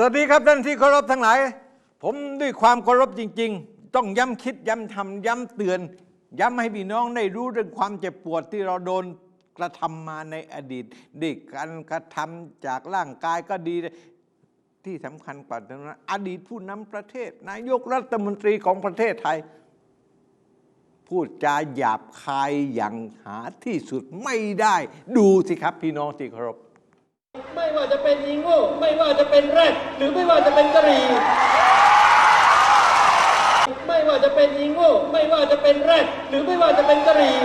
สวัสดีครับท่านที่เคารพทั้งหลาย ผมด้วยความเคารพจริง ๆ ต้องย้ำคิดย้ำทำย้ำเตือน ย้ำให้พี่น้องได้รู้เรื่องความเจ็บปวดที่เราโดนกระทำมาในอดีตด้วยการกระทำจากร่างกายก็ดีที่สำคัญกว่านั้นอดีตผู้นำประเทศ นายกรัฐมนตรีของประเทศไทย พูดจาหยาบคายอย่างหาที่สุดไม่ได้ ดูสิครับพี่น้องที่เคารพ ไม่ว่าจะเป็นอีโง่ไม่ว่าจะเป็นแรดหรือไม่ว่าจะเป็นกะหรี่ไม่ว่าจะเป็นอีโง่ไม่ว่าจะเป็นแรดหรือไม่ว่าจะเป็นกะหรี่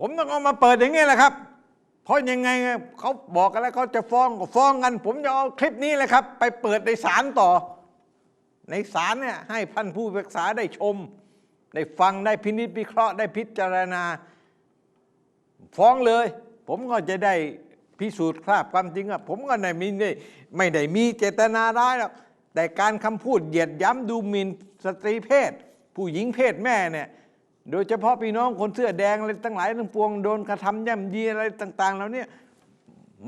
ผมต้องเอามาเปิดอย่างนี้แหละครับ เพราะยังไงเขาบอกกันแล้วเขาจะฟ้องก็ฟ้องกัน ผมจะเอาคลิปนี้แหละครับ ไปเปิดในศาลต่อ ในศาลเนี่ยให้พันผู้พิพากษาได้ชม ได้ฟังได้พินิจพิเคราะห์ได้พิจารณา ฟ้องเลย ผมก็จะได้ พิสูจน์คราบความจริงอะผมก็ไม่มีไม่ไม่ได้มีเจตนาร้ายหรอกแต่การคำพูดเหยียดย้ำดูหมิ่นสตรีเพศ ผู้หญิงเพศแม่เนี่ยโดยเฉพาะพี่น้องคนเสื้อแดงอะไรทั้งหลายทั้งปวงโดนกระทำย่ำยีอะไรต่าง ๆ แล้วเนี่ย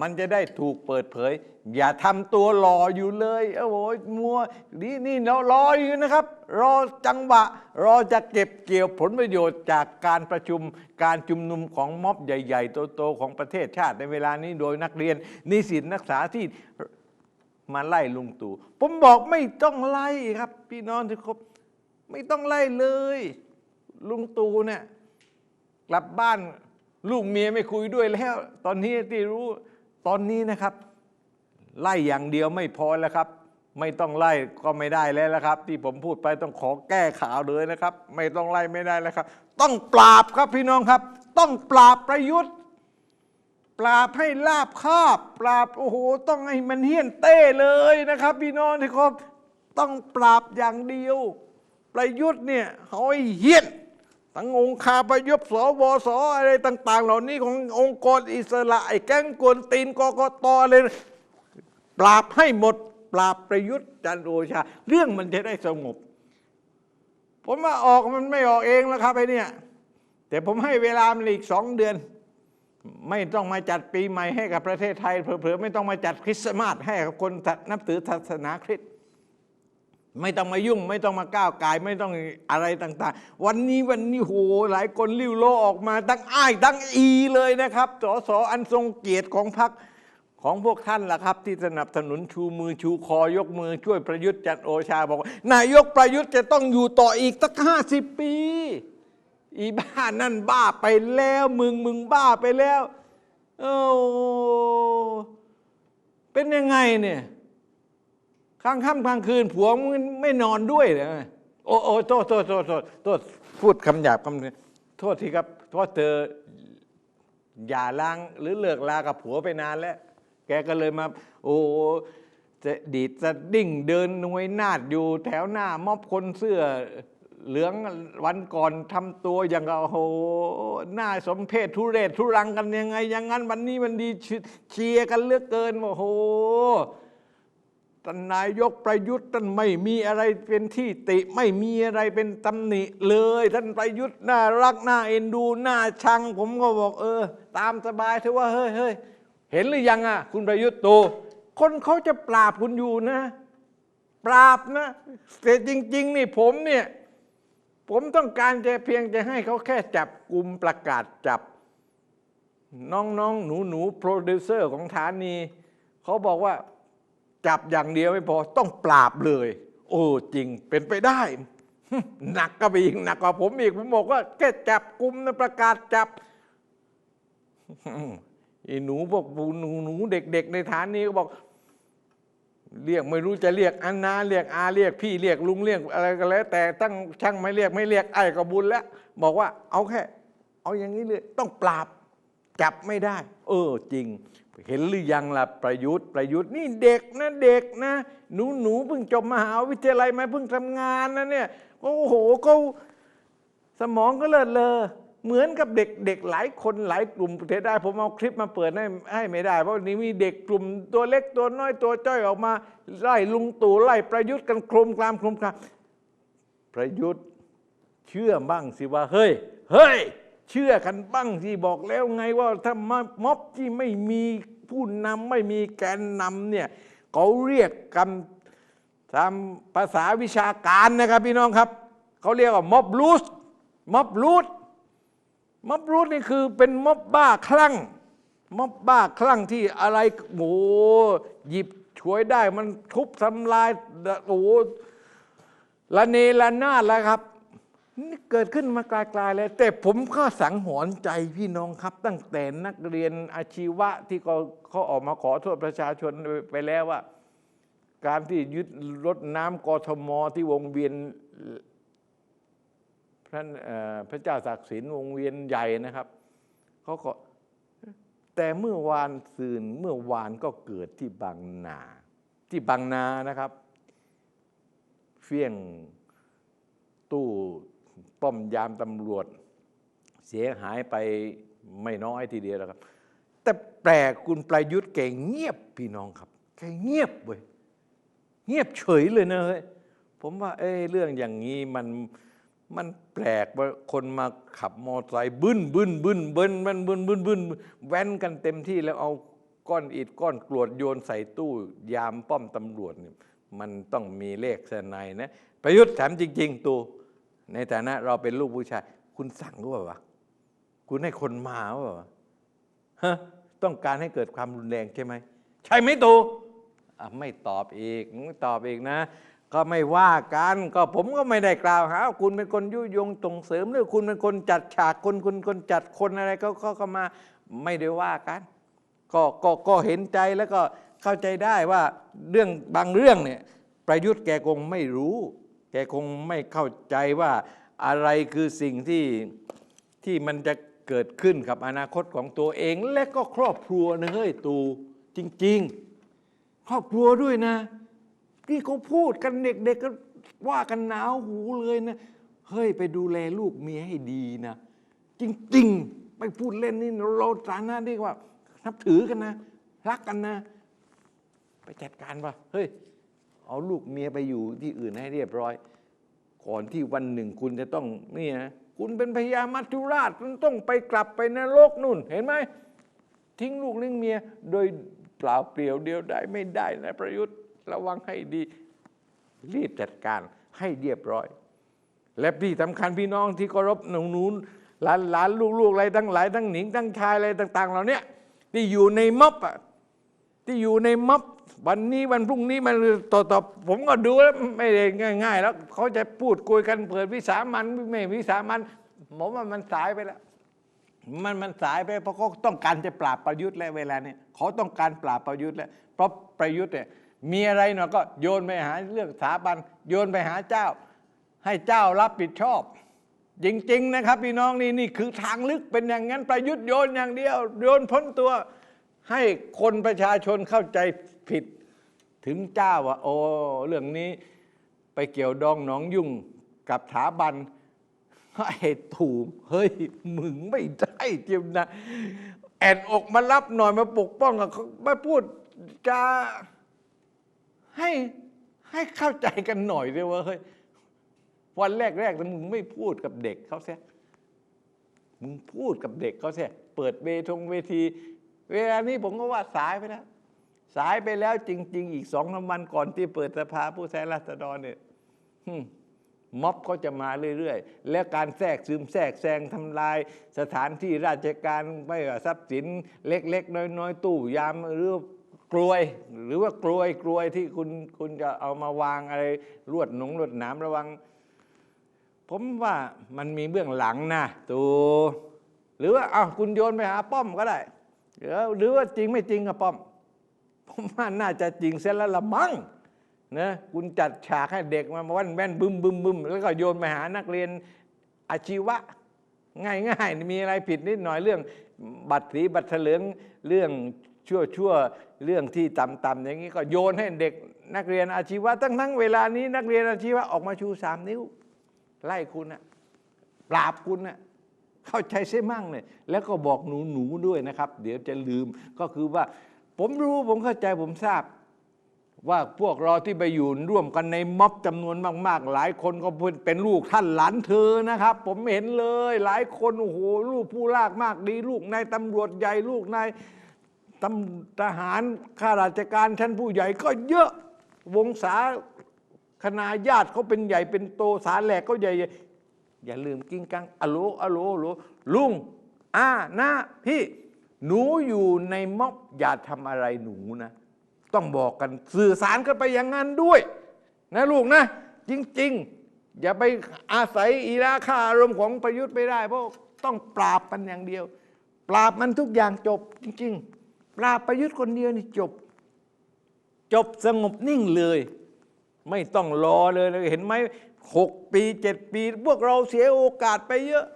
มันจะได้ถูกเปิดเผย อย่าทำตัวหล่ออยู่เลยโอ้โหมัวนี่นี่เรารออยู่นะครับ รอจังหวะ รอจะเก็บเกี่ยวผลประโยชน์จากการประชุมการชุมนุมของม็อบใหญ่ๆ โตๆของประเทศชาติในเวลานี้โดยนักเรียน นิสิตนักศึกษาที่มาไล่ลุงตู่ผมบอกไม่ต้องไล่ครับ พี่น้องที่ครบไม่ต้องไล่เลย ลุงตู่เนี่ยกลับบ้านลูกเมียไม่คุยด้วยแล้ว ตอนนี้ที่รู้ ตอนนี้นะครับ ไล่อย่างเดียวไม่พอแล้วครับ ไม่ต้องไล่ก็ไม่ได้แล้วละครับ ที่ผมพูดไปต้องขอแก้ข่าวเลยนะครับ ไม่ต้องไล่ไม่ได้แล้วครับ ต้องปราบครับพี่น้องครับ ต้องปราบประยุทธ์ปราบให้ลาบคาบ ปราบโอ้โห ต้องให้มันเฮี้ยนเต้เลยนะครับ พี่น้องที่ครบต้องปราบอย่างเดียว ประยุทธ์เนี่ยเขาเฮี้ยน ทั้งองค์คาประยุบสวสอะไรต่าง ๆ เหล่านี้ขององค์กรอิสระไอ้แก๊งกวนตีนกกตเลยปราบให้หมด ปราบประยุทธ์จันโอชา เรื่องมันจะได้สงบ ผมว่าออกมันไม่ออกเองแล้วครับไอ้เนี่ย แต่ผมให้เวลามันอีกสองเดือน ไม่ต้องมาจัดปีใหม่ให้กับประเทศไทยเผลอๆไม่ต้องมาจัดคริสต์มาสให้กับคนนับถือศาสนาคริสต์ ไม่ต้องมายุ่ง ไม่ต้องมาก้าวไกาย ไม่ต้องอะไรต่าง ๆ วันนี้วันนี้โหหลายคนริ้วโลออกมาตั้งอ้ายตั้งอีเลยนะครับสสอันทรงเกียรติของพรรคของพวกท่านล่ะครับ ที่สนับสนุนชูมือชูคอยกมือช่วยประยุทธ์จันโอชาบอกว่านายกประยุทธ์จะต้องอยู่ต่ออีกสักห้าสิบปี อีบ้านั่นบ้าไปแล้วมึงมึงบ้าไปแล้วโอ้เป็นยังไงเนี่ย กลางค่ำกลางคืนผัวมึงไม่นอนด้วยเลยโอ้โอ้โทษโทษโทษโทษโทษพูดคำหยาบคำโทษทีครับเพราะเธออย่าล้างหรือเลิกลากับผัวไปนานแล้ว แกก็เลยมา โอ้จะดีดจะดิ่งเดินหน่วยนาดอยู่แถวหน้ามอบคนเสื้อเหลืองวันก่อนทำตัวอย่างกับโอ้หหน้าสมเพศทุเรศทุรังกันยังไง อย่างนั้นวันนี้มันดีเชียร์กันเลือกเกินโอ้โห ท่านนายกประยุทธ์ท่านไม่มีอะไรเป็นที่ติ ไม่มีอะไรเป็นตำหนิเลย ท่านประยุทธ์น่ารักน่าเอ็นดูน่าชัง ผมก็บอกเออ ตามสบายเถอะว่าเฮ้ยเฮ้ยเห็นหรือยังอะ คุณประยุทธ์โต คนเขาจะปราบคุณอยู่นะ ปราบนะแต่จริง ๆ นี่ผมเนี่ย ผมต้องการจะเพียงจะให้เขาแค่จับกลุ่มประกาศจับ น้องๆหนูๆโปรดิวเซอร์ของฐานีเขาบอกว่า จับอย่างเดียวไม่พอต้องปราบเลย โอ้จริงเป็นไปได้ หนักก็ไปอีกหนักกว่าผมอีกผมบอกว่าแค่จับกลุ่มนะประกาศจับไอ้หนูพวกหนูหนูเด็ก ๆ ในฐานนี้ก็บอก เรียกไม่รู้จะเรียกอันนาเรียกอาเรียกพี่เรียกลุงเรียกอะไรก็แล้ว แต่ตั้งช่างไม่เรียกไม่เรียกไอ้ก็บุญแล้ว บอกว่าเอาแค่ เอาอย่างนี้เลย ต้องปราบ จับไม่ได้ เออจริง เห็นหรือยังล่ะประยุทธ์ประยุทธ์นี่เด็กนะเด็กนะ หนูหนูเพิ่งจบมหาวิทยาลัยมาเพิ่งทำงานนะเนี่ยโอ้โหเขาสมองก็เลิศเลอเหมือนกับเด็กเด็กหลายคนหลายกลุ่มประเทศได้ ผมเอาคลิปมาเปิดให้ให้ไม่ได้ เพราะวันนี้มีเด็กกลุ่มตัวเล็กตัวน้อยตัวจ้อยออกมาไล่ลุงตู่ไล่ประยุทธ์กันโครมครามโครมครามประยุทธ์เชื่อบ้างสิว่าเฮ้ยเฮ้ย เชื่อกันบ้างสิบอกแล้วไงว่าถ้าม็อบที่ไม่มีผู้นำไม่มีแกนนำเนี่ยเขาเรียกกันตามภาษาวิชาการนะครับพี่น้องครับเขาเรียกว่าม็อบลูสม็อบลูสม็อบลูสนี่คือเป็นม็อบบ้าคลั่งม็อบบ้าคลั่งที่อะไรโอ้หหยิบฉวยได้มันทุบทำลายโอ้ละเนระนาดแล้วครับ เกิดขึ้นมาไกลๆเลยแต่ผมก็สังหรณ์ใจพี่น้องครับ ตั้งแต่นักเรียนอาชีวะที่เขาเขาออกมาขอโทษประชาชนไปแล้วว่า การที่ยึดรถน้ำกทมที่วงเวียนพระเอ่อพระเจ้าศักดิ์สินวงเวียนใหญ่นะครับเขาก็แต่เมื่อวานซืนเมื่อวานก็เกิดที่บางนา ที่บางนานะครับ เฟี้ยงตู้ ป้อมยามตำรวจ เสียหายไปไม่น้อยทีเดียวแล้วครับ แต่แปลกคุณประยุทธ์แกเงียบพี่น้องครับแกเงียบเว้ยเงียบเฉยเลยนะเฮ้ยผมว่า เอ้เรื่องอย่างนี้มันมันแปลกว่าคนมาขับมอเตอร์ไซค์บึ้นบึ้นบึ้นบิ้นมันบึ้นบึ้นบึ้นแว้นกันเต็มที่แล้วเอาก้อนอิฐก้อนกรวดโยนใส่ตู้ ยามป้อมตำรวจเนี่ยมันต้องมีเลขเสนายนะ ประยุทธ์ถามจริง ๆตู ในฐานะเราเป็นลูกผู้ชาย คุณสั่งหรือเปล่าวะคุณให้คนมาหรือเปล่าฮะต้องการให้เกิดความรุนแรงใช่ไหมใช่ไหมตูไม่ตอบอีกไม่ตอบอีกนะ ก็ไม่ว่ากันก็ผมก็ไม่ได้กล่าวหาคุณเป็นคนยุยงส่งเสริมหรือคุณเป็นคนจัดฉากคนคุณคนจัดคนอะไรก็ก็ก็มาไม่ได้ว่ากันก็ก็ก็เห็นใจแล้วก็เข้าใจได้ว่าเรื่องบางเรื่องเนี่ยประยุทธ์แกคงไม่รู้ แกคงไม่เข้าใจว่าอะไรคือสิ่งที่ที่มันจะเกิดขึ้นกับอนาคตของตัวเอง และก็ครอบครัวนะเฮ้ยตูจริง ๆ ครอบครัวด้วยนะที่เขาพูดกันเด็กๆก็ว่ากันหนาวหูเลยนะเฮ้ยไปดูแลลูกเมียให้ดีนะ จริง ๆ ไปพูดเล่นนี่เราฐานะที่ว่านับถือกันนะ รักกันนะ ไปจัดการว่าเฮ้ย เอาลูกเมียไปอยู่ที่อื่นให้เรียบร้อย ก่อนที่วันหนึ่งคุณจะต้องนี่นะคุณเป็นพญามัจจุราชคุณต้องไปกลับไปนรกนู่น เห็นไหมทิ้งลูกเลี้งเมีย โดยเปล่าเปลี่ยวเดียวได้ไม่ได้นะประยุทธ์ระวังให้ดี รีบจัดการให้เรียบร้อย และที่สำคัญพี่น้องที่เคารพหนูนูนหลานหลานลูกๆอะไรทั้งหลายทั้งหญิงทั้งชายอะไรต่าง ๆ เหล่านี้ที่อยู่ในม็อบที่อยู่ในม็อบวันนี้วันพรุ่งนี้มันต่อต่อผมก็ดูแล้วไม่ได้ง่าย ๆ แล้วเขาจะพูดคุยกันเปิดวิสามันไม่วิสามันผมว่ามันสายไปแล้ว มันมันสายไปเพราะเขาต้องการจะปราบประยุทธ์แล้วเวลาเนี่ยเขาต้องการปราบประยุทธ์แล้วเพราะประยุทธ์เนี่ยมีอะไรหน่อยก็โยนไปหาเรื่องสถาบัน โยนไปหาเจ้า ให้เจ้ารับผิดชอบ จริง ๆ นะครับพี่น้องนี่นี่คือทางลึกเป็นอย่างนั้นประยุทธ์โยนอย่างเดียว โยนพ้นตัวให้คนประชาชนเข้าใจ ผิดถึงเจ้าว่า โอ้เรื่องนี้ไปเกี่ยวดองหนองยุ่งกับถาบันไอ้ถูกเฮ้ย มึงไม่ได้จริงนะ แอนอกมารับหน่อยมาปกป้องกับเขามาพูดจะให้ให้เข้าใจกันหน่อยด้วยว่าเฮ้ยวันแรกๆแต่มึงไม่พูดกับเด็กเขาเสียมึงพูดกับเด็กเขาเสียเปิดเวทงเวที เวลานี้ผมก็ว่าสายไปแล้ว สายไปแล้วจริง ๆ อีกสองสามวันก่อนที่เปิดสภาผู้แทนราษฎรเนี่ยม็อบเขาจะมาเรื่อย ๆ และการแทรกซึมแทรกแซงทำลาย สถานที่ราชการไม่ว่าทรัพย์สิน เล็ก ๆ น้อย ๆ ตู้ยามหรือกลวย หรือว่ากลวยกลวยที่คุณคุณจะเอามาวางอะไรรวดหนงรวดหนามระวัง ผมว่ามันมีเบื้องหลังนะตูหรือว่าเอาคุณโยนไปหาป้อมก็ได้หรือหรือว่าจริงไม่จริงกับป้อม ผมว่าน่าจะจริงเสียแล้วละมั้งนะคุณจัดฉากให้เด็กมาวันแว่นบึมบึมบึมแล้วก็โยนไปหานักเรียนอาชีวะ ง่ายๆมีอะไรผิดนิดหน่อยเรื่อง บัตรสีบัตรเถลิงเรื่องชั่วชั่วเรื่องที่ต่ำๆอย่างนี้ก็โยนให้เด็กนักเรียนอาชีวะทั้งทั้งๆเวลานี้นักเรียนอาชีวะออกมาชูสามนิ้ว ไล่คุณนะปราบคุณนะเข้าใจเสียมั่งเลยแล้วก็บอกหนูหนูๆด้วยนะครับ เดี๋ยวจะลืมก็คือว่า ผมรู้ผมเข้าใจผมทราบ ว่าพวกเราที่ไปอยู่ร่วมกันในม็อบจำนวนมาก ๆ หลายคนก็เป็นลูกท่านหลานเธอนะครับ ผมเห็นเลย หลายคนโอ้โหลูกผู้ลากมากดี ลูกนายตำรวจใหญ่ลูกนายตำทหารข้าราชการชั้นผู้ใหญ่ก็เยอะวงศาคณาญาติเขาเป็นใหญ่เป็นโตสารแหลกเขาใหญ่ อย่าลืมกิ้งกังอะโลอะโลอะโลลุงอานะพี่ หนูอยู่ในม็อบอย่าทำอะไรหนูนะ ต้องบอกกันสื่อสารกันไปอย่างนั้นด้วย นะลูกนะ จริง ๆ อย่าไปอาศัยอีราคาอารมณ์ของประยุทธ์ไม่ได้ เพราะต้องปราบมันอย่างเดียว ปราบมันทุกอย่างจบจริง ๆ ปราบประยุทธ์คนเดียวนี่จบ จบสงบนิ่งเลย ไม่ต้องรอเลยเลยเห็นไหมหกปีเจ็ดปี พวกเราเสียโอกาสไปเยอะ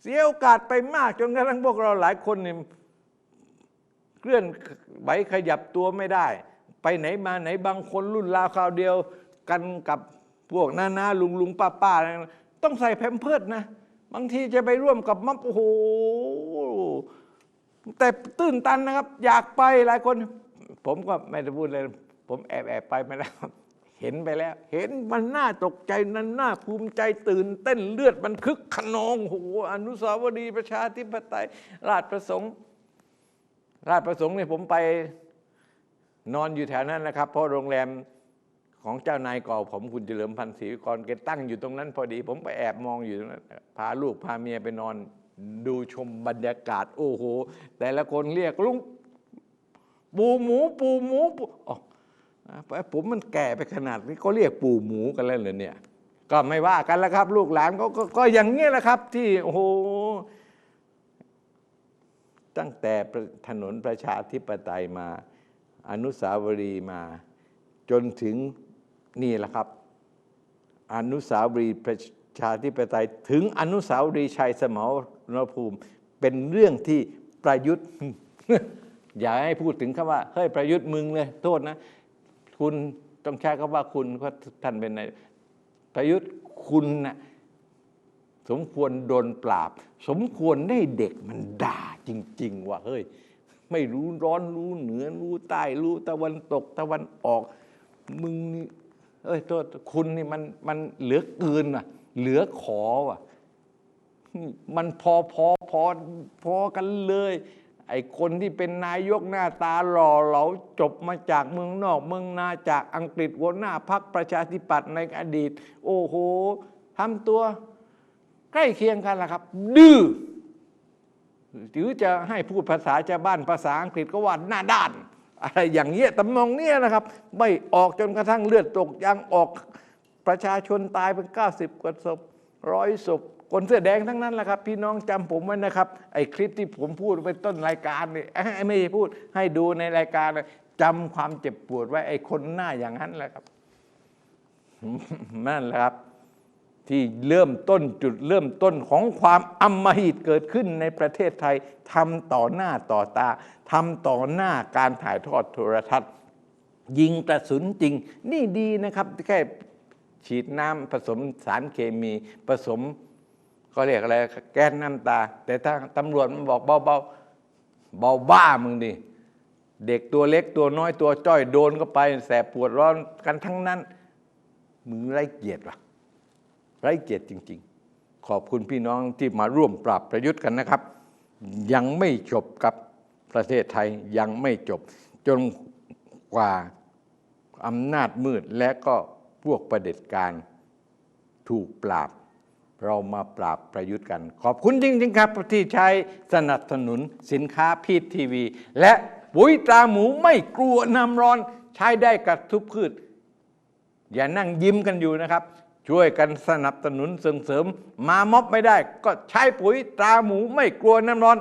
เสียโอกาสไปมากจนกระทั่งพวกเราหลายคนเนี่ยเคลื่อนไหวขยับตัวไม่ได้ ไปไหนมาไหนบางคนรุ่นราวคราวเดียวกันกับพวกน้านาลุงลุงป้าป้าต้องใส่แพมเพิร์ดนะ บางทีจะไปร่วมกับมับโอ้โหแต่ตื้นตันนะครับ อยากไปหลายคน ผมก็ไม่ได้พูดเลย ผมแอบแอบไปมาแล้ว เห็นไปแล้ว เห็นมันน่าตกใจนันน่าภูมิใจตื่นเต้นเลือดมันคึกขนองโอ้โหอนุสาวรีย์ประชาธิปไตย ราชประสงค์ ราชประสงค์เนี่ยผมไปนอนอยู่แถวนั้นนะครับ เพราะโรงแรมของเจ้านายก่าผมคุณเฉลิมพันธ์ศรีกรแกตั้งอยู่ตรงนั้นพอดี ผมไปแอบมองอยู่ตรงนั้นพาลูกพาเมียไปนอน ดูชมบรรยากาศ โอ้โห แต่ละคนเรียกลุงปูหมูปูหมูปูอ๋อ ผมมันแก่ไปขนาดนี้ก็เรียกปู่หมูกันแล้วเหรอเนี่ย ก็ไม่ว่ากันแล้วครับ ลูกหลานก็กก็อย่างเงี้ยแหละครับ ที่โอ้โหตั้งแต่ถนนประชาธิปไตยมา อนุสาวรีย์มา จนถึงนี่แหละครับ อนุสาวรีย์ประชาธิปไตย ถึงอนุสาวรีย์ชัยสมรภูมิ เป็นเรื่องที่ประยุทธ์ อย่าให้พูดถึงคำว่าเฮ้ยประยุทธ์มึงเลยโทษนะ คุณต้องใช้คำว่าคุณเพราะท่านเป็นนายประยุทธ์คุณนะสมควรโดนปราบ สมควรได้เด็กมันด่าจริง ๆ ว่าเฮ้ย ไม่รู้ร้อนรู้เหนือรู้ใต้รู้ตะวันตกตะวันออก มึงนี่เอ้ยโทษคุณนี่มันมันเหลือเกินว่ะ เหลือขอว่ะ มันพอพอพอพอกันเลย ไอ้คนที่เป็นนายกหน้าตาหล่อเหลาจบมาจากเมืองนอก เมืองนาจากอังกฤษหัวหน้าพักประชาธิปัตย์ในอดีต โอ้โหทำตัวใกล้เคียงกันละครับ ดื้อหรือจะให้พูดภาษาชาวบ้านภาษาอังกฤษก็ว่าหน้าด้าน อะไรอย่างเงี้ยตำนองเนี้ยนะครับ ไม่ออกจนกระทั่งเลือดตกยางออกประชาชนตายเป็น 90 กว่าศพร้อยศพ คนเสื้อแดงทั้งนั้นแหละครับ พี่น้องจำผมไว้นะครับ ไอ้คลิปที่ผมพูดไปต้นรายการนี่เอ้ยไม่ใช่พูดให้ดูในรายการเลยจำความเจ็บปวดไว้ไอ้คนหน้าอย่างนั้นแหละครับ นั่นแหละครับ ที่เริ่มต้นจุดเริ่มต้นของความอำมหิตเกิดขึ้นในประเทศไทยทำต่อหน้าต่อตาทำต่อหน้าการถ่ายทอดโทรทัศน์ ยิงกระสุนจริง นี่ดีนะครับ แค่ฉีดน้ำผสมสารเคมีผสม เขาเรียกอะไรแก๊สน้ำตา แต่ถ้าตำรวจมันบอกเบาๆเบาบ้ามึงดิเด็กตัวเล็กตัวน้อยตัวจ้อยโดนก็ไป แสบปวดร้อนกันทั้งนั้น มึงไร้เกียรติวะไร้เกียรติจริง ๆ ขอบคุณพี่น้องที่มาร่วมปราบประยุทธ์กันนะครับ ยังไม่จบกับประเทศไทยยังไม่จบ จนกว่าอำนาจมืดและก็พวกประเด็จการถูกปราบ เรามาปราบประยุทธ์กัน ขอบคุณจริง ๆ ครับที่ใช้สนับสนุนสินค้าพีททีวี และปุ๋ยตราหมูไม่กลัวน้ำร้อนใช้ได้กับทุกพืช อย่านั่งยิ้มกันอยู่นะครับ ช่วยกันสนับสนุนส่งเสริม มาม็อบไม่ได้ ก็ใช้ปุ๋ยตราหมูไม่กลัวน้ำร้อน